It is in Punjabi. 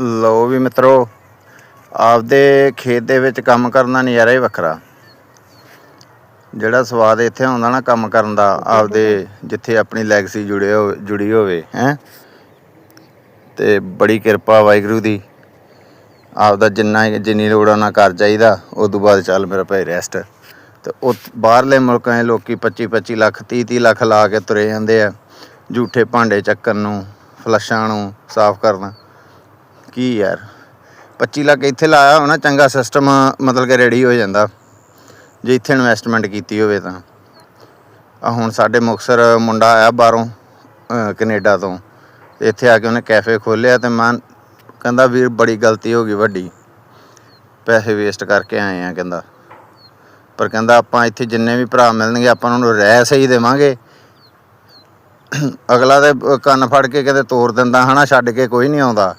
ਲਓ ਵੀ ਮਿੱਤਰੋ, ਆਪਦੇ ਖੇਤ ਦੇ ਵਿੱਚ ਕੰਮ ਕਰਨ ਦਾ ਨਜ਼ਾਰਾ ਹੀ ਵੱਖਰਾ। ਜਿਹੜਾ ਸਵਾਦ ਇੱਥੇ ਆਉਂਦਾ ਨਾ ਕੰਮ ਕਰਨ ਦਾ, ਆਪਦੇ ਜਿੱਥੇ ਆਪਣੀ ਲੈਗਸੀ ਜੁੜੇ ਹੋਵੇ ਜੁੜੀ ਹੋਵੇ, ਹੈ। ਤੇ ਬੜੀ ਕਿਰਪਾ ਵਾਹਿਗੁਰੂ ਦੀ। ਆਪਦਾ ਜਿੰਨਾ, ਜਿੰਨੀ ਲੋੜ ਆ, ਉਹਨਾਂ ਕਰ ਚਾਹੀਦਾ। ਉਸ ਤੋਂ ਬਾਅਦ ਚੱਲ ਮੇਰਾ ਭਾਈ ਰੈਸਟ ਤੇ ਉਹ ਬਾਹਰਲੇ ਮੁਲਕਾਂ ਦੇ ਲੋਕੀ 25 25 ਲੱਖ 30 30 ਲੱਖ ਲਾ ਕੇ ਤੁਰੇ ਜਾਂਦੇ ਆ। ਝੂਠੇ ਭਾਂਡੇ ਚੱਕਣ ਨੂੰ, ਫਲਸ਼ਾਂ ਨੂੰ ਸਾਫ਼ ਕਰਨ। ਕੀ ਯਾਰ? 25 ਲੱਖ ਇੱਥੇ ਲਾਇਆ ਹੋਣਾ, ਚੰਗਾ ਸਿਸਟਮ ਮਤਲਬ ਕਿ ਰੈਡੀ ਹੋ ਜਾਂਦਾ। ਜੇ ਇੱਥੇ ਇਨਵੈਸਟਮੈਂਟ ਕੀਤੀ ਹੋਵੇ ਤਾਂ। ਆ ਹੁਣ ਸਾਡੇ ਮੁਕਸਰ ਮੁੰਡਾ ਆਇਆ ਬਾਹਰੋਂ, ਅਹ, ਕੈਨੇਡਾ ਤੋਂ। ਇੱਥੇ ਆ ਕੇ ਉਹਨੇ ਕੈਫੇ ਖੋਲ੍ਹਿਆ ਤੇ ਮੈਂ ਕਹਿੰਦਾ, ਵੀਰ, ਬੜੀ ਗਲਤੀ ਹੋ ਗਈ ਵੱਡੀ। ਪੈਸੇ ਵੇਸਟ ਕਰਕੇ ਆਏ ਆ, ਕਹਿੰਦਾ। ਪਰ ਕਹਿੰਦਾ, ਆਪਾਂ ਇੱਥੇ ਜਿੰਨੇ ਵੀ ਭਰਾ ਮਿਲਣਗੇ, ਆਪਾਂ ਉਹਨਾਂ ਨੂੰ ਰਹਿ ਸਹੀ ਦੇਵਾਂਗੇ। ਅਗਲਾ ਤੇ ਕੰਨ ਫੜ ਕੇ ਕਿਤੇ ਤੋੜ ਦਿੰਦਾ ਹਨਾ, ਛੱਡ ਕੇ ਕੋਈ ਨਹੀਂ ਆਉਂਦਾ।